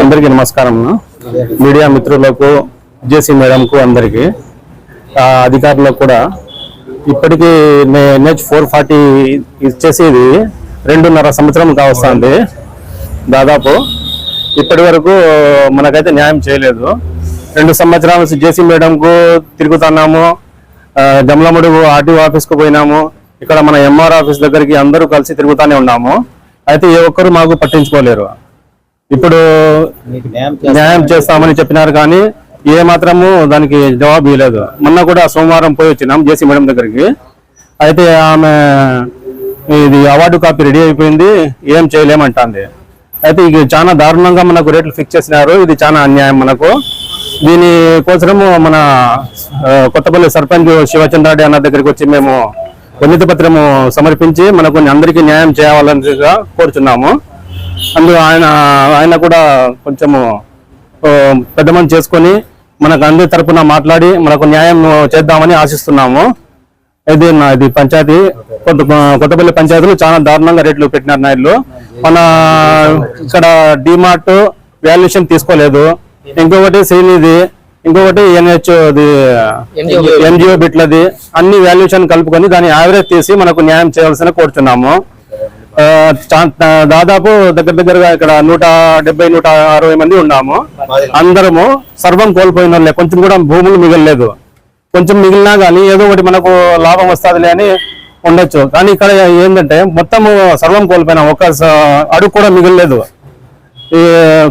అందరికీ నమస్కారం మీడియా మిత్రులకు జేసీ మేడంకు అందరికీ. అధికారులకు కూడా ఇప్పటికీ ఎన్హెచ్ ఫోర్ ఫార్టీ ఇచ్చేసేది రెండున్నర సంవత్సరం కావస్తుంది. దాదాపు ఇప్పటి వరకు మనకైతే న్యాయం చేయలేదు. రెండు సంవత్సరాల నుంచి జేసీ మేడంకు తిరుగుతున్నాము. ఆ, ఆర్టీఓ ఆఫీస్కు పోయినాము. ఇక్కడ మన ఎంఆర్ ఆఫీస్ దగ్గరికి అందరూ కలిసి తిరుగుతానే ఉన్నాము. అయితే ఏ ఒక్కరు మాకు పట్టించుకోలేరు. ఇప్పుడు న్యాయం న్యాయం చేస్తామని చెప్పినారు కానీ ఏ మాత్రము దానికి జవాబు ఇవ్వలేదు మొన్న కూడా సోమవారం పోయి వచ్చినాం జేసీ మేడం దగ్గరికి. అయితే ఆమె ఇది అవార్డు కాపీ రెడీ అయిపోయింది. ఏం చేయలేమంటుంది. అయితే ఇది చాలా దారుణంగా మనకు రేట్లు ఫిక్స్ చేసినారు. ఇది చాలా అన్యాయం మనకు. దీని కోసము మన కొత్తపల్లి సర్పంచ్ శివచంద్రారెడ్డి అన్న దగ్గరికి వచ్చి మేము వినతి పత్రము సమర్పించి మనకు అందరికీ న్యాయం చేయాలని కోరుచున్నాము. అందు ఆయన ఆయన కూడా కొంచెము పెద్దమని పెద్ద మంది చేసుకొని మనకు అందరి తరఫున మాట్లాడి మనకు న్యాయం చేద్దామని ఆశిస్తున్నాము. ఇది నా ఇది పంచాయతీ. కొంత కొత్తపల్లి పంచాయతీలు చాలా దారుణంగా రేట్లు పెట్టినారు నాయుడు మన ఇక్కడ డిమార్ట్ వాల్యుయేషన్ తీసుకోలేదు. ఇంకొకటి శ్రీనిధి ఇంకొకటి ఎన్హెచ్ ఎన్జిఓ బిట్లది అన్ని వాల్యుయేషన్ కలుపుకొని దాని యావరేజ్ తీసి మనకు న్యాయం చేయాల్సిన కోరుతున్నాము దాదాపు దగ్గర దగ్గరగా ఇక్కడ నూట డెబ్బై నూట అరవై మంది ఉన్నాము. అందరము సర్వం కోల్పోయిన వాళ్ళే కొంచెం కూడా భూములు మిగలలేదు. కొంచెం మిగిలినా కానీ ఏదో ఒకటి మనకు లాభం వస్తుందిలే అని ఉండొచ్చు. కానీ ఇక్కడ ఏంటంటే మొత్తం సర్వం కోల్పోయినాం ఒక అడుగు కూడా మిగలలేదు.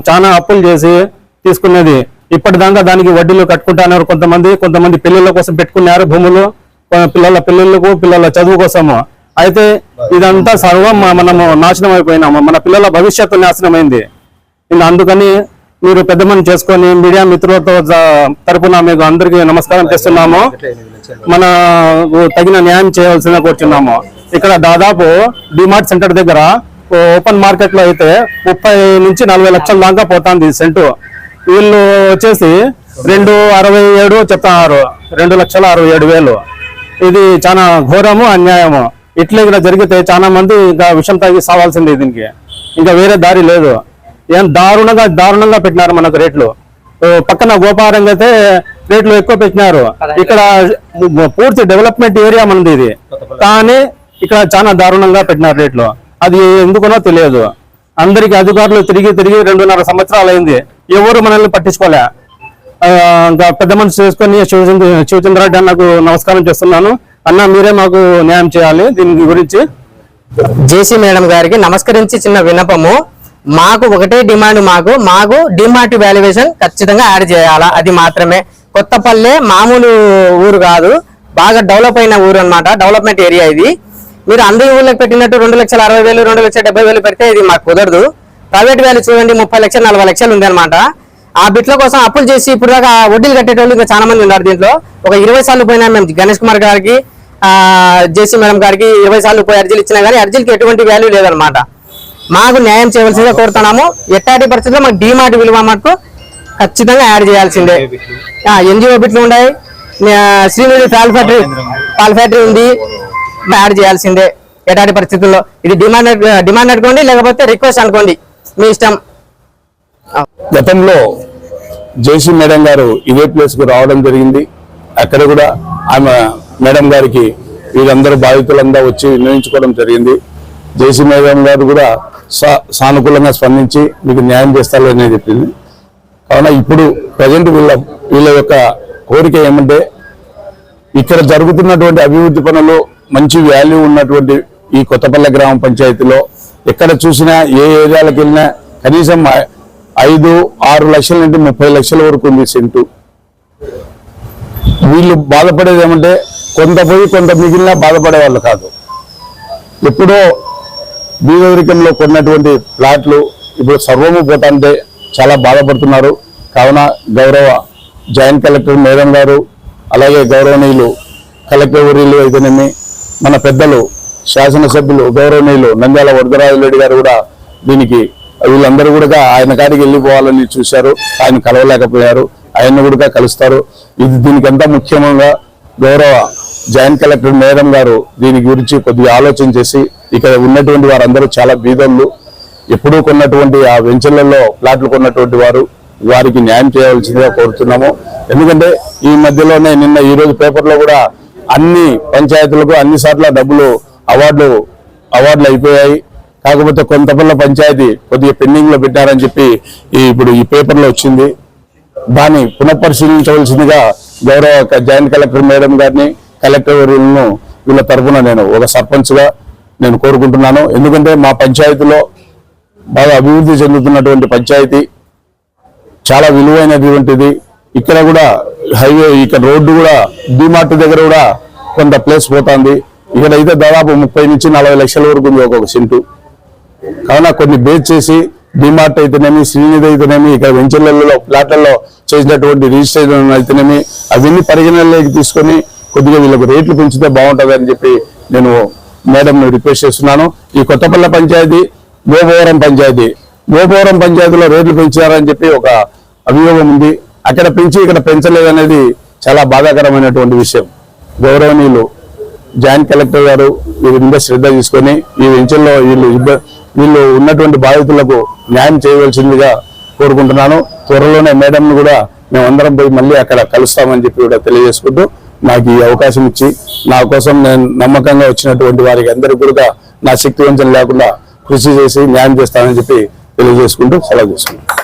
చాలా అప్పులు చేసి తీసుకునేది ఇప్పటిదాకా దానికి వడ్డీలు కట్టుకుంటున్నారు కొంతమంది. కొంతమంది పిల్లల కోసం పెట్టుకున్నారు భూములు. పిల్లల పిల్లలకు పిల్లల చదువు కోసము. అయితే ఇదంతా సర్వం మనము నాశనం అయిపోయినాము. మన పిల్లల భవిష్యత్తు నాశనమైంది. అందుకని మీరు పెద్ద మని చేసుకొని మీడియా మిత్రులతో తరపున మీకు అందరికీ నమస్కారం చేస్తున్నాము. మన తగిన న్యాయం చేయాల్సిన కూర్చున్నాము. ఇక్కడ దాదాపు డిమార్ట్ సెంటర్ దగ్గర ఓపెన్ మార్కెట్లో అయితే ముప్పై నుంచి నలభై లక్షల దాకా పోతుంది సెంటు. వీళ్ళు వచ్చేసి రెండు అరవై ఏడు చెప్తున్నారు రెండు లక్షల అరవై ఏడు వేలు. ఇది చాలా ఘోరము అన్యాయము. ఇట్లా ఇక్కడ జరిగితే చాలా మంది ఇంకా విషం తాగి సావాల్సిందే దీనికి. ఇంకా వేరే దారి లేదు. ఏం దారుణంగా దారుణంగా పెట్టినారు మనకు రేట్లు. ఓ పక్కన గోపారంగా అయితే రేట్లు ఎక్కువ పెట్టినారు. ఇక్కడ పూర్తి డెవలప్మెంట్ ఏరియా మనది ఇది. కానీ ఇక్కడ చాలా దారుణంగా పెట్టినారు రేట్లు. అది ఎందుకనో తెలియదు. అందరికి అధికారులు తిరిగి తిరిగి రెండున్నర సంవత్సరాలు అయింది ఎవరు మనల్ని పట్టించుకోలే. ఇంకా పెద్ద మనిషి చేసుకొని శివచంద్ర శివచంద్రారెడ్డి అన్నకు నమస్కారం చేస్తున్నాను. అన్న మీరే మాకు న్యాయం చేయాలి దీని గురించి. జేసీ మేడం గారికి నమస్కరించి చిన్న విన్నపము. మాకు ఒకటే డిమాండ్ మాకు. మాకు డిమార్ట్ వాల్యుయేషన్ ఖచ్చితంగా యాడ్ చేయాలా. అది మాత్రమే. కొత్తపల్లె మామూలు ఊరు కాదు. బాగా డెవలప్ అయిన ఊరు అన్నమాట. డెవలప్మెంట్ ఏరియా ఇది. మీరు అందరి ఊళ్ళకి పెట్టినట్టు రెండు లక్షల అరవై వేలు రెండు లక్షల డెబ్బై వేలు పెడితే ఇది మాకు కుదరదు. ప్రైవేట్ వాల్యూ చూడండి ముప్పై లక్షలు నలభై లక్షలు ఉంది అనమాట ఆ బిట్ల కోసం అప్పులు చేసి ఇప్పుడు దాకా వడ్డీలు కట్టేటోళ్ళు ఇంకా చాలా మంది ఉన్నారు దీంట్లో. ఒక ఇరవై సార్లు పోయినా మేము గణేష్ కుమార్ గారికి ఆ జేసీ మేడం గారికి ఇరవై సార్లు పోయి అర్జీలు ఇచ్చినా కానీ అర్జీలకి ఎటువంటి వాల్యూ లేదనమాట మాకు న్యాయం చేయవలసిందే కోరుతున్నాము. ఎట్టాటి పరిస్థితుల్లో మాకు డిమార్ట్ విలువ మటుకు ఖచ్చితంగా యాడ్ చేయాల్సిందే. ఎన్జిఓ బిట్లు ఉన్నాయి. ఆ, శ్రీనిధి పాల్ ఫ్యాక్టరీ పాల్ ఫ్యాక్టరీ ఉంది. యాడ్ చేయాల్సిందే. ఎటాటి పరిస్థితుల్లో? ఇది డిమాండ్ డిమాండ్ అనుకోండి లేకపోతే రిక్వెస్ట్ అనుకోండి. మీ ఇష్టం. గతంలో జేసీ మేడం గారు ఇదే ప్లేస్కు రావడం జరిగింది. అక్కడ కూడా ఆమె మేడం గారికి వీళ్ళందరూ బాధితులంతా వచ్చి నిర్ణయించుకోవడం జరిగింది. జేసీ మేడం గారు కూడా సా- సానుకూలంగా స్పందించి మీకు న్యాయం చేస్తారు అని చెప్పింది. కావున ఇప్పుడు ప్రజెంట్ వీళ్ళ వీళ్ళ యొక్క కోరిక ఏమంటే ఇక్కడ జరుగుతున్నటువంటి అభివృద్ధి పనులు మంచి వాల్యూ ఉన్నటువంటి ఈ కొత్తపల్లె గ్రామ పంచాయతీలో ఎక్కడ చూసినా ఏ ఏరియాలకు వెళ్ళినా కనీసం ఐదు ఆరు లక్షల నుండి ముప్పై లక్షల వరకు ఉంది సెంటు. వీళ్ళు బాధపడేది ఏమంటే కొంత పోయి కొంత మిగిలిన బాధపడే వాళ్ళు కాదు. ఎప్పుడో బీదరికంలో కొన్నటువంటి ప్లాట్లు ఇప్పుడు సర్వము పోతాంటే చాలా బాధపడుతున్నారు. కావున గౌరవ జాయింట్ కలెక్టర్ మేడం గారు అలాగే గౌరవనీయులు కలెక్టర్ ఊరిలు అయితేనేమి మన పెద్దలు శాసనసభ్యులు గౌరవనీయులు నంద్యాల వరదరాజరెడ్డి గారు కూడా దీనికి వీళ్ళందరూ కూడా ఆయన కాడికి వెళ్ళిపోవాలని చూశారు. ఆయన కలవలేకపోయారు. ఆయన కూడా కలుస్తారు. ఇది దీనికంతా ముఖ్యంగా గౌరవ జాయింట్ కలెక్టర్ మేడం గారు దీని గురించి కొద్దిగా ఆలోచన చేసి ఇక్కడ ఉన్నటువంటి వారందరూ చాలా బీదోళ్ళు. ఎప్పుడూ కొన్నటువంటి ఆ వెంచర్లలో ప్లాట్లు కొన్నటువంటి వారు వారికి న్యాయం చేయవలసిందిగా కోరుతున్నాము. ఎందుకంటే ఈ మధ్యలోనే నిన్న ఈ రోజు పేపర్లో కూడా అన్ని పంచాయతీలకు అన్ని సార్ల డబ్బులు అవార్డులు అవార్డులు అయిపోయాయి. కాకపోతే కొంతపల్ల పంచాయతీ కొద్దిగా పెండింగ్లో పెట్టారని చెప్పి ఇప్పుడు ఈ పేపర్లో వచ్చింది. దాన్ని పునఃపరిశీలించవలసిందిగా గౌరవ జాయింట్ కలెక్టర్ మేడం గారిని కలెక్టర్ వీళ్ళ తరఫున నేను ఒక సర్పంచ్గా నేను కోరుకుంటున్నాను. ఎందుకంటే మా పంచాయతీలో బాగా అభివృద్ధి చెందుతున్నటువంటి పంచాయతీ. చాలా విలువైనటువంటిది. ఇక్కడ కూడా హైవే ఇక్కడ రోడ్డు కూడా డిమార్ట్ దగ్గర కూడా కొంత ప్లేస్ పోతుంది. ఇక్కడ అయితే దాదాపు ముప్పై నుంచి నలభై లక్షల వరకు ఉంది ఒక్కొక్క సెంటు. కావున కొన్ని బేస్ చేసి డిమార్ట్ అయితేనేమి శ్రీనిధి అయితేనేమి ఇక్కడ వెంచర్లలో ఫ్లాట్లలో చేసినటువంటి రిజిస్ట్రేషన్ అయితేనేమి అవన్నీ పరిగణనలోకి తీసుకొని కొద్దిగా వీళ్ళకు రేట్లు పెంచితే బాగుంటుంది అని చెప్పి నేను మేడంను రిక్వెస్ట్ చేస్తున్నాను. ఈ కొత్తపల్లె పంచాయతీ గోపవరం పంచాయతీ గోపవరం పంచాయతీలో రేట్లు పెంచారని చెప్పి ఒక అభియోగం ఉంది. అక్కడ పెంచి ఇక్కడ పెంచలేదు అనేది చాలా బాధాకరమైనటువంటి విషయం. గౌరవనీయులు జాయింట్ కలెక్టర్ గారు వీరి మీద శ్రద్ధ తీసుకొని ఈ వెంచర్లో వీళ్ళు వీళ్ళు ఉన్నటువంటి బాధితులకు న్యాయం చేయవలసిందిగా కోరుకుంటున్నాను. త్వరలోనే మేడంను కూడా మేమందరం పోయి మళ్ళీ అక్కడ కలుస్తామని చెప్పి కూడా తెలియజేసుకుంటూ నాకు ఈ అవకాశం ఇచ్చి నా కోసం నేను నమ్మకంగా వచ్చినటువంటి వారికి అందరికీ కూడా నా శక్తి వంచన లేకుండా కృషి చేసి న్యాయం చేస్తానని చెప్పి తెలియజేసుకుంటూ సెలవు చేసుకుంటాను